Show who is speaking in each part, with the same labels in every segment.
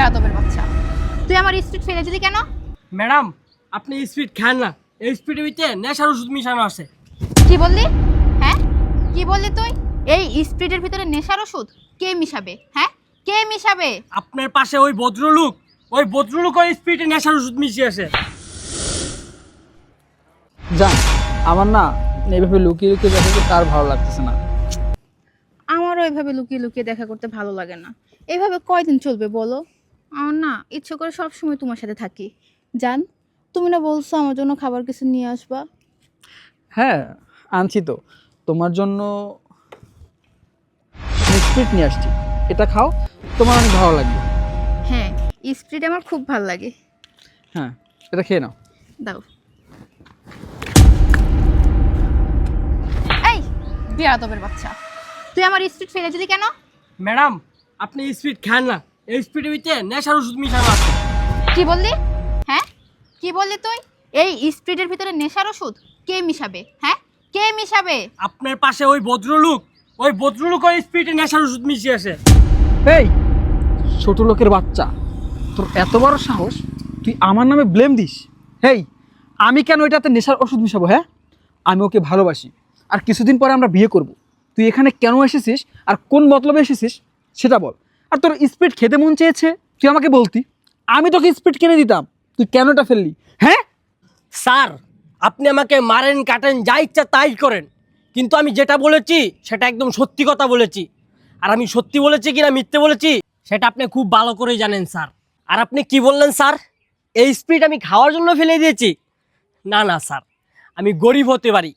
Speaker 1: বেয়াদবের বাচ্চা। তুই আমার স্পিড ফেলে দিলি কেন?
Speaker 2: ম্যাডাম আপনি স্পিড খান না। এই স্পিডের ভিতরে নেশার ওষুধ মিশানো আছে।
Speaker 1: কি বললি? হ্যাঁ? কি বললি তুই? এই স্পিডের ভিতরে নেশার ওষুধ কে মিশাবে? হ্যাঁ? কে মিশাবে?
Speaker 2: আপনার পাশে ওই ভদ্রলোক ওই ভদ্রলোক ওই স্পিডে নেশার ওষুধ মিশিয়ে আছে।
Speaker 3: জান আমার না এইভাবে লুকিয়ে লুকিয়ে দেখে তার ভালো লাগতেছে না।
Speaker 1: আমারও এভাবে লুকিয়ে লুকিয়ে দেখা করতে ভালো লাগে না। এভাবে কয়দিন চলবে বলো? আমার না ইচ্ছে করে সব সময় তোমার সাথে থাকি। জান তুমি না বলছো আমার জন্য খাবার কিছু নিয়ে আসবা?
Speaker 3: হ্যাঁ আনছি তো। তোমার জন্য স্পিড নিয়ে আসছি। এটা খাও তোমার অনেক ভালো লাগবে।
Speaker 1: হ্যাঁ স্পিড আমার খুব ভালো লাগে।
Speaker 3: হ্যাঁ এটা খেয়ে নাও।
Speaker 1: দাও। এই বিয়াদবের বাচ্চা। তুই আমার স্পিড ফেলে দিলি কেন?
Speaker 2: ম্যাডাম আপনি স্পিড খান না। এই স্পিডের ভিতরে নেশার ওষুধ মিশানো আছে।
Speaker 1: কি বললি? হ্যাঁ? কি বললি তুই? এই স্পিডের ভিতরে নেশার ওষুধ কে মিশাবে? হ্যাঁ? কে মিশাবে?
Speaker 2: আপনার পাশে ওই ভদ্রলোক ওই ভদ্রলোক ওই স্পিডে নেশার ওষুধ মিশিয়ে আছে।
Speaker 3: এই ছোট লোকের বাচ্চা তোর এত বড় সাহস? তুই আমার নামে ব্লেম দিস? হেই আমি কেন এটাতে নেশার ওষুধ মিশাবো হ্যাঁ? আমি ওকে ভালোবাসি। আর কিছুদিন পরে আমরা বিয়ে করব। তুই এখানে কেন এসেছিস? আর কোন মতলবে এসেছিস? সেটা বল। আর তোর স্পিড খেতে মন চেয়েছে? তুই আমাকে বলতি। আমি তোকে স্পিড কিনে দিতাম। তুই কেনটা ফেললি? হ্যাঁ?
Speaker 2: স্যার, আপনি আমাকে মারেন, কাটেন, যা ইচ্ছা তাই করেন। কিন্তু আমি যেটা বলেছি, সেটা একদম সত্যি কথা বলেছি। আর আমি সত্যি বলেছি কিনা, মিথ্যে বলেছি, সেটা আপনি খুব ভালো করেই জানেন, স্যার। আর আপনি কি বললেন, স্যার? এই স্পিড আমি খাওয়ার জন্য ফেলে দিয়েছি। না না, স্যার, আমি গরিব হতে পারি।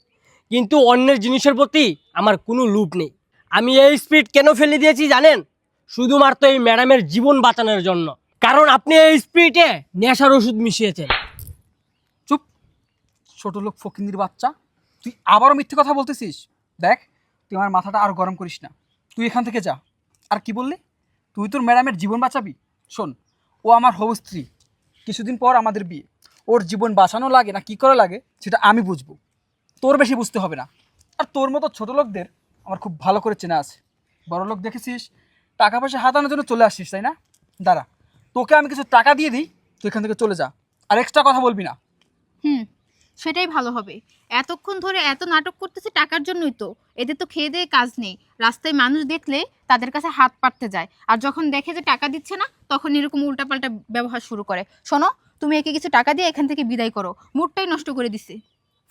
Speaker 2: কিন্তু অন্যের জিনিসের প্রতি আমার কোনো লোভ নেই। আমি এই স্পিড কেন ফেলে দিয়েছি, জানেন? শুধুমাত্র এই ম্যাডামের জীবন বাঁচানোর জন্য। কারণ আপনি এই স্পিরিটে নেশার ওষুধ মিশিয়েছেন।
Speaker 3: চুপ। ছোট লোক ফকিন্দির বাচ্চা। তুই আবারও মিথ্যে কথা বলতেছিস? দেখ, তুই আমার মাথাটা আর গরম করিস না। তুই এখান থেকে যা। আর কি বললি? তুই তোর ম্যাডামের জীবন বাঁচাবি? শোন, ও আমার হবু স্ত্রী। কিছুদিন পর আমাদের বিয়ে। ওর জীবন বাঁচানো লাগে না কি করে লাগে, সেটা আমি বুঝব। তোর বেশি বুঝতে হবে না। আর তোর মতো ছোট লোকদের আমার খুব ভালো করে চেনা আছে। বড় লোক দেখেছিস? টাকা পয়সা হাতানোর জন্য চলে আসছিস তাই না? দাঁড়া তোকে আমি কিছু টাকা দিয়ে দিই তুই এখান থেকে চলে যা। আর এক্সট্রা কথা বলবি না।
Speaker 1: হুম সেটাই ভালো হবে। এতক্ষণ ধরে এত নাটক করতেছে টাকার জন্যই তো। এদের তো খেয়ে দিয়ে কাজ নেই। রাস্তায় মানুষ দেখলে তাদের কাছে হাত পাততে যায়। আর যখন দেখে যে টাকা দিচ্ছে না তখন এরকম উল্টাপাল্টা ব্যবহার শুরু করে। শোনো তুমি একে কিছু টাকা দিয়ে এখান থেকে বিদায় করো। মুডটাই নষ্ট করে দিছে।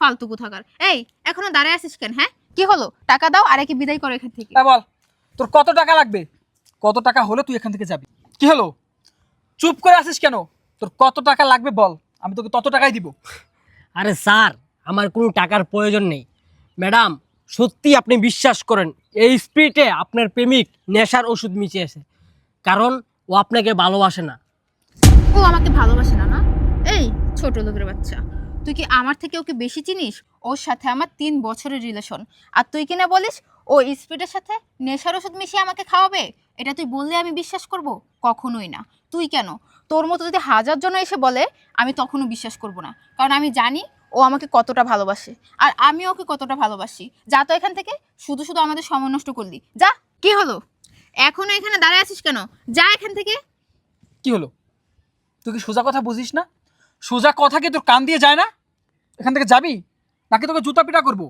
Speaker 1: ফালতু কোথাকার। এই এখনও দাঁড়ায় আসিস কেন হ্যাঁ? কি হলো? টাকা দাও আর একে বিদায় করো এখান থেকে।
Speaker 3: বল তোর কত টাকা লাগবে? কত টাকা হলে তুই এখান থেকে যাবি? কি হলো? চুপ করে আসিস কেন? তোর কত টাকা লাগবে বল আমি তোকে তত টাকাই দিব।
Speaker 2: আরে স্যার আমার কোনো টাকার প্রয়োজন নেই। ম্যাডাম সত্যি আপনি বিশ্বাস করেন এই স্পিডে আপনার প্রেমিক নেশার ওষুধ মিশিয়েছে। কারণ ও আপনাকে ভালোবাসে না।
Speaker 1: ও আমাকে ভালোবাসে না না এই ছোট লোকের বাচ্চা। তুই কি আমার থেকে ওকে বেশি চিনিস? ওর সাথে আমার তিন বছরের রিলেশন আর তুই কিনা বলিস, ও স্পিডের সাথে নেশার ওষুধ মিশিয়ে আমাকে খাওয়াবে? এটা তুই বললে আমি বিশ্বাস করব? কখনোই না। তুই কেন? তোর মতো যদি হাজার জন এসে বলে, আমি তখনও বিশ্বাস করব না। কারণ আমি জানি ও আমাকে কতটা ভালোবাসে। আর আমি ওকে কতটা ভালোবাসি। যা তো এখান থেকে, শুধু শুধু আমাদের সময় নষ্ট করলি। যা, কি হলো? এখনও এখানে দাঁড়ায় আছিস কেন? যা এখান থেকে।
Speaker 3: কি হলো? তুই কি সোজা কথা বুঝিস না? সোজা কথা কি তোর কান দিয়ে যায় না? এখান থেকে যাবি? নাকি তোকে জুতা পিটা করব?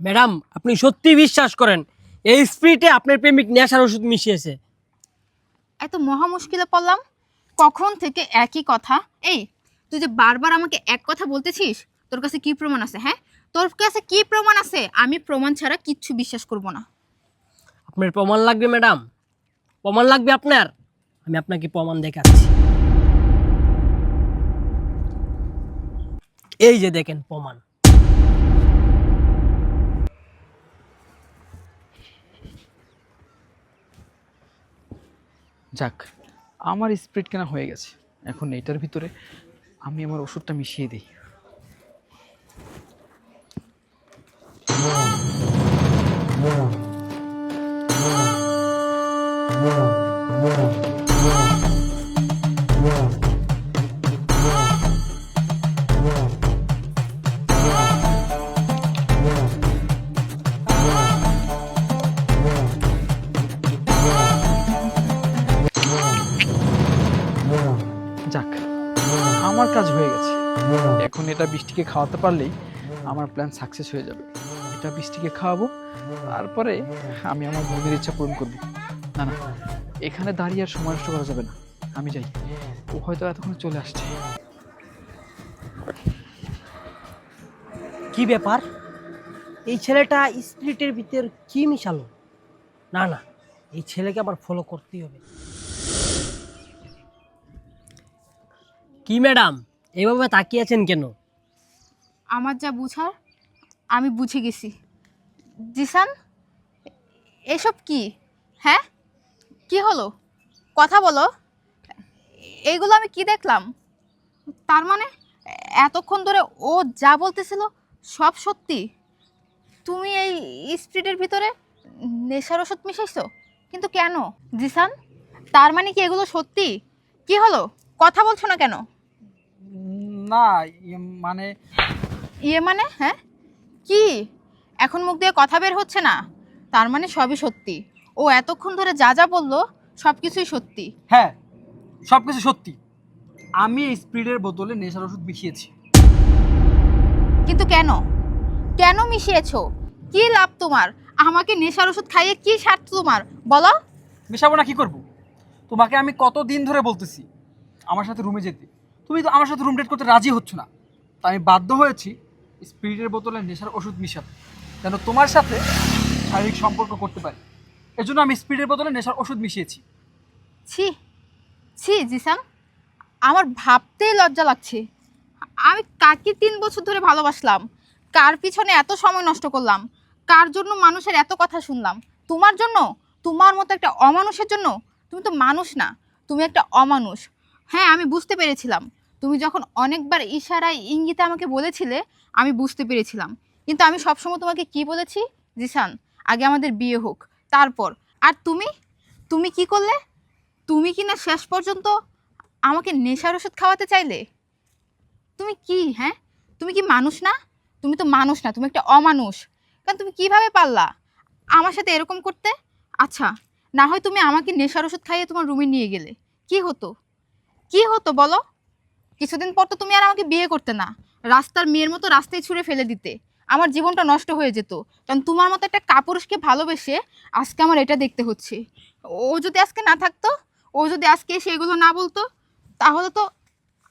Speaker 2: ম্যাডাম আপনি সত্যি বিশ্বাস করেন এই স্পিডে আপনার প্রেমিক নেশার ওষুধ মিশিয়েছে।
Speaker 1: এত মহা মুশকিলে পড়লাম? কখন থেকে একই কথা? এই তুই যে বারবার আমাকে এক কথা বলতেছিস তোর কাছে কি প্রমাণ আছে হ্যাঁ? তোর কাছে কি প্রমাণ আছে? আমি প্রমাণ ছাড়া কিচ্ছু বিশ্বাস করব না।
Speaker 2: আপনার প্রমাণ লাগবে ম্যাডাম? প্রমাণ লাগবে আপনার? আমি আপনাকে প্রমাণ দেখাচ্ছি। এই যে দেখেন প্রমাণ।
Speaker 3: যাক, আমার স্পিড কেনা হয়ে গেছে। এখন এটার ভিতরে আমি আমার ওষুধটা মিশিয়ে দিই। আমার কাজ হয়ে গেছে। এখন এটা বৃষ্টিকে খাওয়াতে পারলেই আমার প্ল্যান সাকসেস হয়ে যাবে। এটা বৃষ্টিকে খাওয়াবো তারপরে আমি আমার মনের ইচ্ছা পূরণ করব। না না এখানে দাঁড়িয়ে আর সময় নষ্ট করা যাবে না। আমি যাই। ও হয়তো এতক্ষণ চলে আসছে।
Speaker 2: কি ব্যাপার? এই ছেলেটা স্প্রিটের ভিতর কি মিশালো? না না এই ছেলেকে আবার ফলো করতেই হবে। কি ম্যাডাম? এইভাবে তাকিয়ে আছেন কেন?
Speaker 1: আমার যা বুঝার, আমি বুঝে গেছি। জিসান, এসব কি? হ্যাঁ? কি হলো? কথা বলো। এইগুলো আমি কি দেখলাম? তার মানে এতক্ষণ ধরে ও যা বলতেছিল সব সত্যি? তুমি এই স্পিডের ভিতরে নেশার ওষুধ মিশাইছো? কিন্তু কেন? জিসান, তার মানে কি এগুলো সত্যি? কি হলো? কথা বলছো না কেন?
Speaker 3: না মানে
Speaker 1: ইয়ে মানে? হ্যাঁ? কি? এখন মুখ দিয়ে কথা বের হচ্ছে না? তার মানে সবই সত্যি। ও এতক্ষণ ধরে যা যা বলল সব কিছুই সত্যি।
Speaker 3: হ্যাঁ সব কিছু সত্যি। আমি এই স্পিডের বোতলে নেশার ওষুধ মিশিয়েছি।
Speaker 1: কিন্তু কেন? কেন মিশিয়েছো? কি লাভ তোমার? আমাকে নেশার ওষুধ খাইয়ে কি স্বার্থ তোমার? বলো।
Speaker 3: মেশাবো না কি করব? তোমাকে আমি কত দিন ধরে বলতেছি আমার সাথে রুমে যেতে। তুমি তো আমার সাথে রুম ডেট করতে রাজি হচ্ছ না। তাই আমি বাধ্য হয়েছি স্পিরিটের বোতলে নেশার ওষুধ মিশাতে, যেন তোমার সাথে শারীরিক সম্পর্ক করতে পারি। এজন্য আমি স্পিরিটের বোতলে নেশার ওষুধ মিশিয়েছি।
Speaker 1: ছি ছি, জিসান, আমার ভাবতেই লজ্জা লাগছে। আমি কাকে তিন বছর ধরে ভালোবাসলাম? কার পিছনে এত সময় নষ্ট করলাম? কার জন্য মানুষের এত কথা শুনলাম? তোমার জন্য? তোমার মতো একটা অমানুষের জন্য? তুমি তো মানুষ না, তুমি একটা অমানুষ। হ্যাঁ আমি বুঝতে পেরেছিলাম। তুমি যখন অনেকবার ইশারায় ইঙ্গিতে আমাকে বলেছিলে, আমি বুঝতে পেরেছিলাম। কিন্তু আমি সবসময় তোমাকে কি বলেছি? জিসান আগে আমাদের বিয়ে হোক, তারপর। আর তুমি? তুমি কি করলে? তুমি কি না শেষ পর্যন্ত আমাকে নেশার ওষুধ খাওয়াতে চাইলে? তুমি কি হ্যাঁ? তুমি কি মানুষ না? তুমি তো মানুষ না, তুমি একটা অমানুষ। কারণ তুমি কীভাবে পারলা আমার সাথে এরকম করতে? আচ্ছা না হয় তুমি আমাকে নেশার ওষুধ খাইয়ে তোমার রুমে নিয়ে গেলে। কি হতো? কি হতো বলো? কিছুদিন পর তো তুমি আর আমাকে বিয়ে করতে না। রাস্তার মেয়ের মতো রাস্তায় ছুঁড়ে ফেলে দিতে। আমার জীবনটা নষ্ট হয়ে যেত। কারণ তোমার মতো একটা কাপুরুষকে ভালোবেসে আজকে আমার এটা দেখতে হচ্ছে। ও যদি আজকে না থাকতো, ও যদি আজকে এসে এগুলো না বলতো, তাহলে তো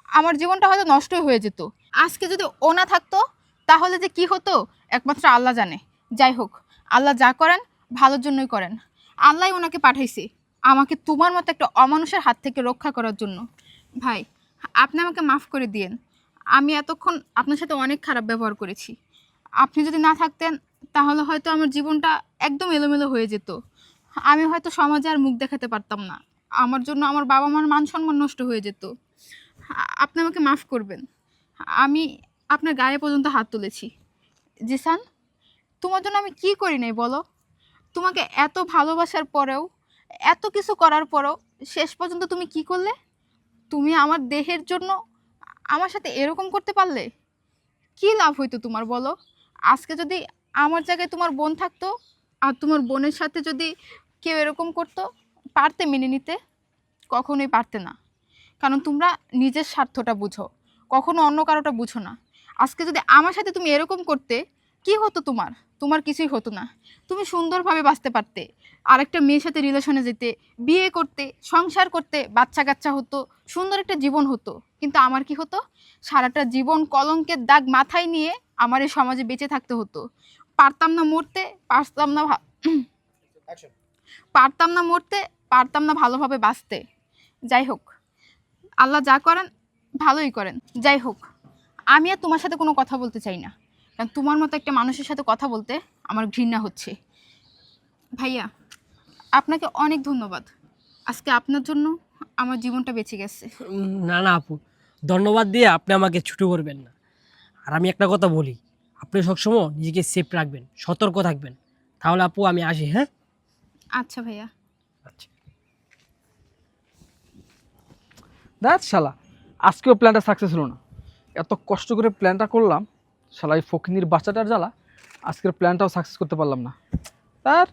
Speaker 1: আমার জীবনটা হয়তো নষ্টই হয়ে যেত। আজকে যদি ও না থাকতো, তাহলে যে কি হতো, একমাত্র আল্লাহ জানে। যাই হোক, আল্লাহ যা করেন, ভালোর জন্যই করেন। আল্লাহ ওনাকে পাঠাইছে। আমাকে তোমার মতো একটা অমানুষের হাত থেকে রক্ষা করার জন্য। ভাই আপনি আমাকে মাফ করে দিয়েন। আমি এতক্ষণ আপনার সাথে অনেক খারাপ ব্যবহার করেছি। আপনি যদি না থাকতেন, তাহলে হয়তো আমার জীবনটা একদম এলোমেলো হয়ে যেত। আমি হয়তো সমাজে আর মুখ দেখাতে পারতাম না। আমার জন্য আমার বাবা মার মান সম্মান নষ্ট হয়ে যেত। আপনি আমাকে মাফ করবেন। আমি আপনার গায়ে পর্যন্ত হাত তুলেছি। জিসান, তোমার জন্য আমি কি করি নাই বলো? তোমাকে এত ভালোবাসার পরেও, এত কিছু করার পরেও শেষ পর্যন্ত তুমি কি করলে? তুমি আমার দেহের জন্য আমার সাথে এরকম করতে পারলে? কি লাভ হইতো তোমার বলো? আজকে যদি আমার জায়গায় তোমার বোন থাকতো আর তোমার বোনের সাথে যদি কেউ এরকম করতো, পারতে মেনে নিতে? কখনোই পারতে না। কারণ তোমরা নিজের স্বার্থটা বুঝো। কখনো অন্য কারোটা বুঝো না। আজকে যদি আমার সাথে তুমি এরকম করতে কি হতো তোমার? তোমার কিছুই হতো না। তুমি সুন্দরভাবে বাঁচতে পারতে। আরেকটা মেয়ের সাথে রিলেশনে যেতে বিয়ে করতে সংসার করতে বাচ্চা কাচ্চা হতো সুন্দর একটা জীবন হতো। কিন্তু আমার কি হতো? সারাটা জীবন কলঙ্কের দাগ মাথায় নিয়ে আমার এই সমাজে বেঁচে থাকতে হতো। পারতাম না মরতে পারতাম না পারতাম না মরতে পারতাম না ভালোভাবে বাঁচতে। যাই হোক আল্লাহ যা করেন ভালোই করেন। যাই হোক আমি আর তোমার সাথে কোনো কথা বলতে চাই না। কারণ তোমার মতো একটা মানুষের সাথে কথা বলতে আমার ঘৃণা হচ্ছে। ভাইয়া আপনাকে অনেক ধন্যবাদ। আজকে আপনার জন্য আমার জীবনটা বেঁচে গেছে।
Speaker 2: না না আপু ধন্যবাদ দিয়ে আপনি আমাকে ছুটো করবেন না। আর আমি একটা কথা বলি আপনি সবসময় নিজেকে সেফ রাখবেন সতর্ক থাকবেন। তাহলে আপু আমি আসি হ্যাঁ?
Speaker 1: আচ্ছা ভাইয়া।
Speaker 2: আচ্ছা।
Speaker 3: দেখ শালা আজকেও প্ল্যানটা সাকসেস হলো না। এত কষ্ট করে প্ল্যানটা করলাম শালা এই ফকিনির বাচ্চাটার জ্বালা আজকের প্ল্যানটাও সাকসেস করতে পারলাম না। তার